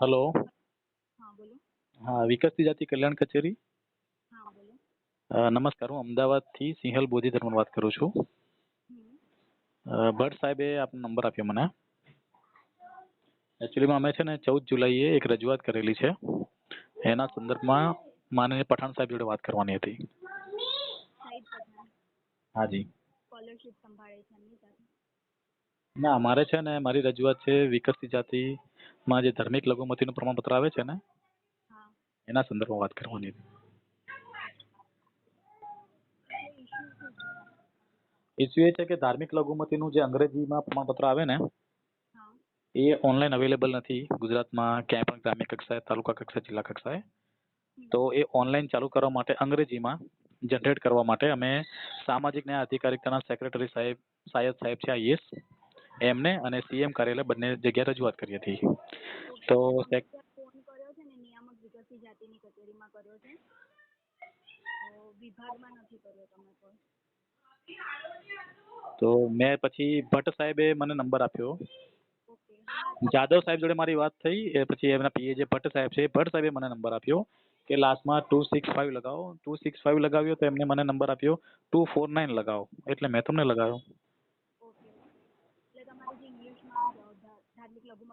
Hello. હા વિકસતી જાતિ કલ્યાણ કચેરી? નમસ્કાર હું અમદાવાદથી સિંહલ બોધિધર્મ વાત કરું છું. ભટ્ટ સાહેબે આપનો નંબર આપ્યો મને. એકચ્યુઅલીમાં અમે છે ને ચૌદ જુલાઈએ એક રજૂઆત કરેલી છે. એના સંદર્ભમાં માનનીય પઠાણ સાહેબ જોડે વાત કરવાની હતી. હાજી ના મારે છે ને મારી રજૂઆત છે વિકસતી જાતિમાં જે ધાર્મિક લઘુમતીનું પ્રમાણપત્ર આવે છે ને એના સંદર્ભમાં વાત કરવાની. ઇસ્યુ એ છે કે ધાર્મિક લઘુમતીનું જે અંગ્રેજીમાં પ્રમાણપત્ર આવે ને એ ઓનલાઈન અવેલેબલ નથી. ગુજરાતમાં ક્યાંય પણ ગ્રામ્ય કક્ષાએ તાલુકા કક્ષાએ જિલ્લા કક્ષાએ. તો એ ઓનલાઈન ચાલુ કરવા માટે અંગ્રેજીમાં જનરેટ કરવા માટે અમે સામાજિક ન્યાય અધિકારીતાના સેક્રેટરી સાહેબ સાયદ સાહેબ છે આઈએસ એમને અને સીએમ કાર્યાલય બંને જગ્યાએ રજૂઆત કરી હતી. તો તો મેં પછી ભટ્ટ સાહેબે મને નંબર આપ્યો. જાદવ સાહેબ જોડે મારી વાત થઈ, એ પછી એમના પીએ જે ભટ્ટ સાહેબ છે ભટ્ટ સાહેબે મને નંબર આપ્યો કે લાસ્ટમાં ટુ સિક્સ ફાઇવ લગાવો. ટુ સિક્સ ફાઇવ લગાવ્યો તો એમને મને નંબર આપ્યો. ટુ ફોર નાઇન લગાવો. એટલે મેં તમને લગાવ્યો ઓકે એટલે તમારે જે ઇંગ્લિશમાં ધ- ધ- ધાર્મિક લઘુમતીનું પ્રમાણપત્ર જે અવેલેબલ નથી એની રિગાર્ડિંગ છે ને રજૂઆત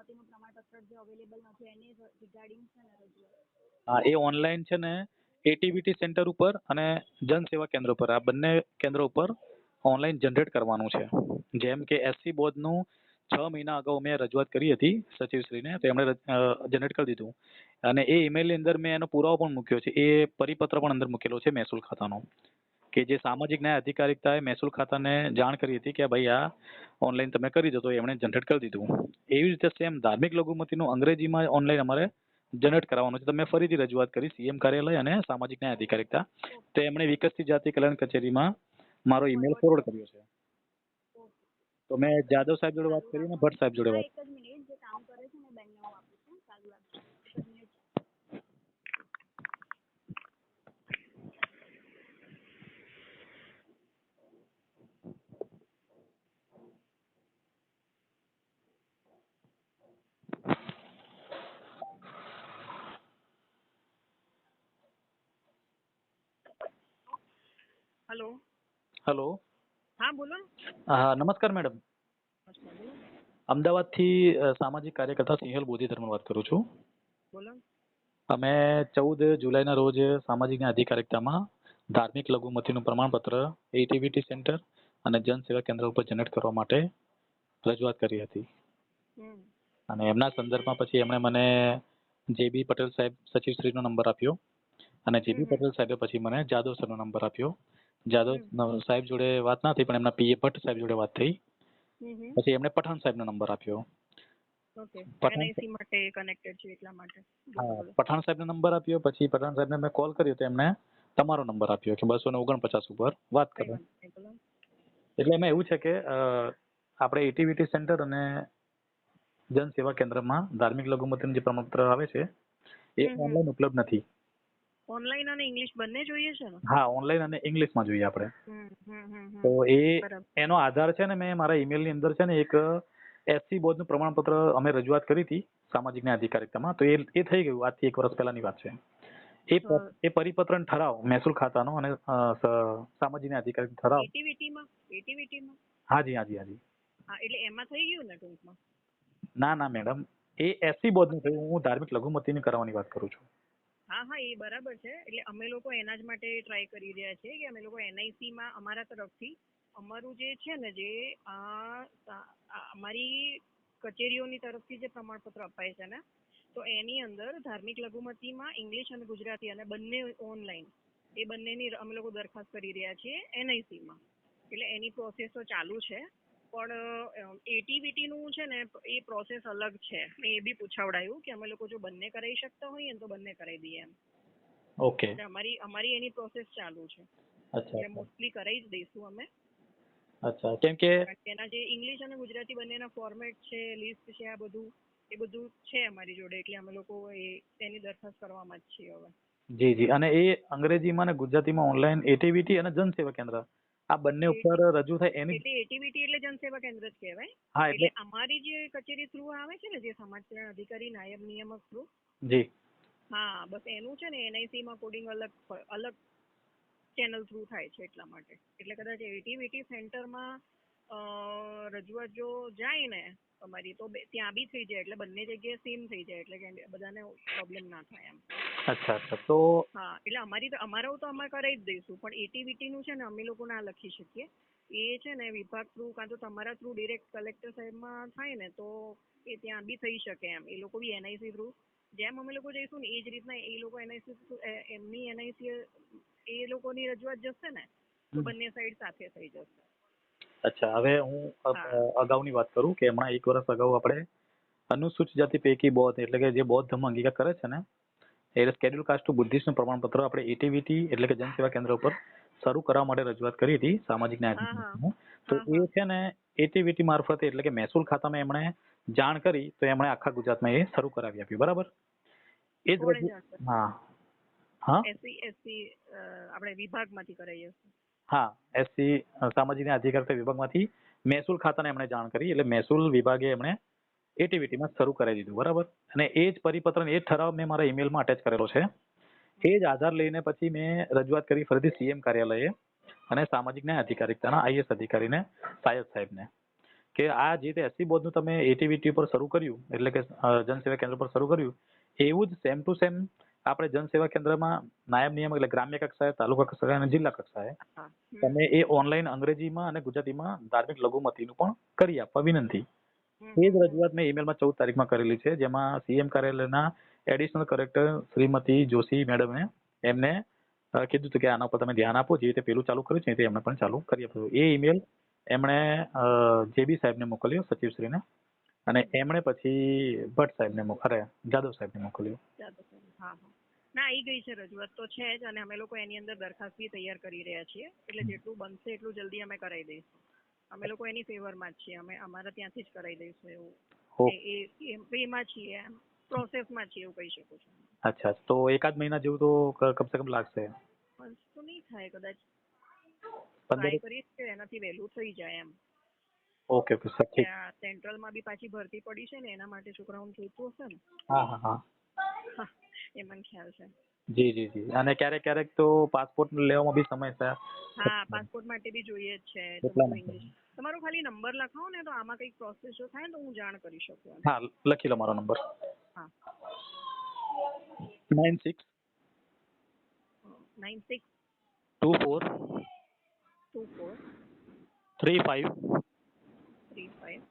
હા, એ ઓનલાઈન છે ને એટીબીટી સેન્ટર ઉપર અને જન સેવા કેન્દ્ર ઉપર. આ બંને કેન્દ્ર ઉપર ઓનલાઈન જનરેટ કરવાનું છે. જેમ કે એસસી બોર્ડનું છ મહિના અગાઉ મેં રજૂઆત કરી હતી સચિવશ્રીને, તો એમણે જનરેટ કરી દીધું. અને એ ઈમેલની અંદર મેં એનો પુરાવો પણ મૂક્યો છે. એ પરિપત્ર પણ અંદર મૂકેલો છે મહેસૂલ ખાતાનો. કે જે સામાજિક ન્યાય અધિકારિકતાએ મહેસૂલ ખાતાને જાણ કરી હતી કે ભાઈ આ ઓનલાઈન તમે કરી દો, તો એમણે જનરેટ કરી દીધું. એવી રીતે સેમ ધાર્મિક લઘુમતીનું અંગ્રેજીમાં ઓનલાઈન અમારે જનરેટ કરાવવાનું છે. તો મેં ફરીથી રજૂઆત કરી સીએમ કાર્યાલય અને સામાજિક ન્યાય અધિકારિકતા. તો એમણે વિકસતી જાતિ કલ્યાણ કચેરીમાં મારો ઈમેલ ફોરવર્ડ કર્યો છે. તો મેં જાદવ સાહેબ જોડે વાત કરી અને ભટ્ટ સાહેબ જોડે વાત એક જ મિનિટ જે કામ કરે છે ને બેનને હું આપું છું ચાલુ રાખજો એક જ મિનિટ હલો. હેલો. હા બોલો હા નમસ્કાર મેડમ. અમદાવાદથી સામાજિક કાર્યકર્તા સિંહલ બોધિધર્મ વાત કરું છું. બોલો અમે ચૌદ જુલાઈના રોજ સામાજિક અધિકારિકતામાં ધાર્મિક લઘુમતીનું પ્રમાણપત્ર એટીવીટી સેન્ટર અને જન સેવા કેન્દ્ર ઉપર જનરેટ કરવા માટે રજૂઆત કરી હતી. અને એમના સંદર્ભમાં પછી એમણે મને જેબી પટેલ સાહેબ સચિવશ્રીનો નંબર આપ્યો અને જેબી બી પટેલ સાહેબે પછી મને જાદવ સરનો નંબર આપ્યો. જાદવ સાહેબ જોડે વાત ના થઈ પણ એમના પીએ ભટ્ટ સાહેબ જોડે વાત થઈ. પછી એમણે પઠાણ સાહેબનો નંબર આપ્યો. પઠાણ- સાહેબનો નંબર આપ્યો પછી પઠાણ સાહેબને મેં કોલ કર્યો તો એમણે તમારો નંબર આપ્યો કે બસો ને ઓગણપચાસ ઉપર વાત કરો. એટલે એમાં એવું છે કે આપણે એટીવીટી સેન્ટર અને જન સેવા કેન્દ્રમાં ધાર્મિક લઘુમતીનું જે પ્રમાણપત્ર આવે છે એ. ઓનલાઈન ઉપલબ્ધ નથી. ઓનલાઈન અને ઇંગ્લિશ બંને જોઈએ છે ને? હા ઓનલાઈન અને ઇંગ્લિશમાં જોઈએ આપણે. તો એ એનો આધાર છે ને મેં મારા ઈમેલની અંદર છે ને એક એસસી બોર્ડનું પ્રમાણપત્ર અમે રજૂઆત કરી હતી સામાજિક ન્યાય અધિકારિતામાં. તો એ એ થઈ ગયું આજથી એક વર્ષ પહેલાની વાત છે. એ એ પરિપત્ર ઠરાવ મહેસૂલ ખાતાનો અને સામાજિક ન્યાય અધિકારી ઠરાવ. એટીવીટીમાં એટીવીટીમાં હાજી હાજી હાજી. હા એટલે એમાં થઈ ગયું ને ટૂંકમાં? ના ના મેડમ. એ એસસી બોર્ડનું થયું હું ધાર્મિક લઘુમતીની કરવાની વાત કરું છું. હા હા, એ બરાબર છે. એટલે અમે લોકો એના જ માટે ટ્રાય કરી રહ્યા છીએ કે અમે લોકો એનઆઈસીમાં અમારા તરફથી અમારું જે છે ને, જે અમારી કચેરીઓની તરફથી જે પ્રમાણપત્ર અપાય છે ને, તો એની અંદર ધાર્મિક લઘુમતીમાં ઇંગ્લિશ અને ગુજરાતી અને બંને ઓનલાઈન એ બંનેની અમે લોકો દરખાસ્ત કરી રહ્યા છીએ એનઆઈસીમાં એટલે એની પ્રોસેસ તો ચાલુ છે. પણ એટીવીટીનું છે ને એ પ્રોસેસ અલગ છે. એ બી પૂછાવડાયું કે અમે લોકો જો બંને કરાવી શકતા હોઈએ ને તો બંને કરાવી દઈએ એમ. ઓકે. એટલે અમારી અમારી એની પ્રોસેસ ચાલુ છે. અચ્છા એટલે મોસ્ટલી કરાવી જ દઈશું અમે. અચ્છા કેમ કે એના જે ઇંગ્લિશ અને ગુજરાતી બંનેના ફોર્મેટ છે લિસ્ટ છે આ બધું એ બધું છે અમારી જોડે. એટલે અમે લોકો એ એની દરખાસ્ત કરવામાં જ છીએ હવે. જી જી. અને એ અંગ્રેજીમાં અને ગુજરાતીમાં ઓનલાઈન એટીવીટી અને જન સેવા કેન્દ્ર? આ બંને ઉપર રજૂ થાય એની એટલે એટીવીટી એટલે જનસેવા કેન્દ્ર જ કહેવાય. હા એટલે અમારી જે કચેરી થ્રુ આવે છે ને જે સમાજ કલ્યાણ અધિકારી નાયબ નિયામક થ્રુ જી. હા બસ એનું છે ને એનઆઈસી માં કોડિંગ અલગ અલગ ચેનલ થ્રુ થાય છે એટલા માટે. એટલે કદાચ એટીવીટી સેન્ટરમાં રજૂઆત જો જાય ને તમારી તો ત્યાં બી થઈ જાય એટલે બંને જગ્યાએ સેમ થઈ જાય એટલે બધાને પ્રોબ્લેમ ના થાય એમ. અચ્છા અચ્છા. તો હા એટલે અમારી તો અમારો તો અમે કરાવી જ દઈશું. પણ એટીવીટી નું છે ને અમે લોકો ના લખી શકીએ. એ છે ને વિભાગ થ્રુ કાં તો તમારા થ્રુ ડિરેક્ટ કલેક્ટર સાહેબમાં થાય ને તો એ ત્યાં બી થઈ શકે એમ. એ લોકો બી એનઆઈસી થ્રુ જેમ અમે લોકો જઈશું ને એ જ રીતના એ લોકો એનઆઈસી એમની એનઆઈસી એ લોકોની રજૂઆત જશે ને તો બંને સાઈડ સાથે થઈ જશે. અચ્છા હવે હું અગાઉની વાત કરું કે હમણાં એક વર્ષ અગાઉ આપણે અનુસૂચિત જાતિ પૈકી બૌદ્ધ એટલે કે જે બૌદ્ધ ધર્મ અંગીકાર કરે છે ને એ સ્કેડ્યુલ કાસ્ટ ટુ બુદ્ધિસ્ટનું પ્રમાણપત્ર આપણે એટીવીટી એટલે કે જનસેવા કેન્દ્ર ઉપર શરૂ કરવા માટે રજૂઆત કરી હતી સામાજિક ન્યાય. તો. એ છે ને એટીવીટી મારફતે એટલે કે મહેસૂલ ખાતામાં એમણે જાણ કરી તો એમણે આખા ગુજરાતમાં એ શરૂ કરાવી આપ્યું બરાબર એ જ? હા હા એસસી એસસી આપણે વિભાગમાંથી કરાવીએ હા એસસી સામાજિક ન્યાય અધિકારીતા વિભાગમાંથી મહેસૂલ ખાતાને એમણે જાણ કરી એટલે મહેસૂલ વિભાગે એમણે એટીવીટીમાં શરૂ કરાવી દીધું બરાબર? અને એ જ પરિપત્ર એ જ ઠરાવ મેં મારા ઈમેલમાં અટેચ કરેલો છે. એ જ આધાર લઈને પછી મેં રજૂઆત કરી ફરીથી સીએમ કાર્યાલયે અને સામાજિક ન્યાય અધિકારીતાના આઈએસ અધિકારીને સાયદ સાહેબને. કે આ જે રીતે એસસી બોર્ડનું તમે એટીવીટી પર શરૂ કર્યું એટલે કે જનસેવા કેન્દ્ર પર શરૂ કર્યું એવું જ સેમ ટુ સેમ આપણે જનસેવા કેન્દ્રમાં નાયબ નિયમ એટલે ગ્રામ્ય કક્ષાએ તાલુકા કક્ષાએ અને જિલ્લા કક્ષાએ તમે એ ઓનલાઈન અંગ્રેજીમાં અને ગુજરાતીમાં ધાર્મિક લઘુમતીનું પણ કરી આપવા વિનંતી. એ જ રજૂઆત મેં ઈમેલમાં ચૌદ તારીખમાં કરેલી છે જેમાં સીએમ કાર્યાલયના એડિશનલ કલેક્ટર શ્રીમતી જોશી મેડમે એમને કીધું હતું કે આના ઉપર તમે ધ્યાન આપો જે રીતે પેલું ચાલુ કર્યું છે રીતે એમણે પણ ચાલુ કરી આપ્યું. એ ઈમેલ એમણે જેબી સાહેબને મોકલ્યો સચિવશ્રીને અને એમણે પછી ભટ્ટ સાહેબને અરે જાદવ સાહેબને મોકલ્યો. ના આવી ગઈ છે રજૂઆત તો છે જ અને અમે લોકો એની અંદર દરખાસ્ત બી તૈયાર કરી રહ્યા છીએ એટલે જેટલું બનશે એટલું જલ્દી અમે કરાવી દઈશું. અમે લોકો એની ફેવરમાં જ છીએ. અમે અમારા ત્યાંથી જ કરાવી દઈશું એવું. એ- એમાં છીએ. એમ પ્રોસેસમાં છીએ એવું કહી શકું છું. અચ્છા. તો એકાદ મહિના જેવું તો કમ કમસે કમ લાગશે. તો નહીં થાય કદાચ. ટ્રાય કરીશ કે એનાથી વહેલું થઈ જાય એમ. ઓકે ઓકે સર ઠીક. સેન્ટ્રલમાં બી પાછી ભરતી પડી છે ને એના માટે છોકરાઓને જોઈતું હશે ને? હા હા હા. હા, એ મને ખ્યાલ છે. જી જી જી. અને ક્યારેક ક્યારેક તો પાસપોર્ટ લેવામાં બી સમય થાય. હા પાસપોર્ટ માટે બી જોઈએ જ છે. તમારો ખાલી નંબર લખાવો ને તો આમાં કંઈક પ્રોસેસ જો થાય તો હું જાણ કરી શકું હા લખી લો મારો નંબર. હા. Nine six nine six two four two four three five three five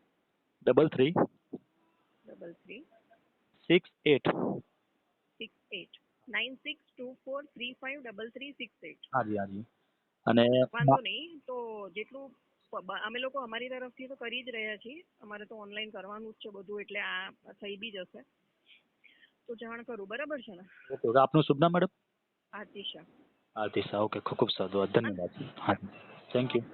double three double three six eight six eight nine six two four three five double three six eight હાજી હાજી અને વાંધો નહીં તો જેટલું અમે લોકો અમારી તરફથી તો કરી જ રહ્યા છીએ અમારે તો ઓનલાઈન કરવાનું જ છે બધું એટલે આ થઈ બી જશે તો જાણ કરું બરાબર છે ને ઓકે આપનું શુભ નામ મેડમ આતિશા આતિશા ઓકે ખૂબ ખૂબ સાધુ ધન્યવાદ હા થેન્ક યુ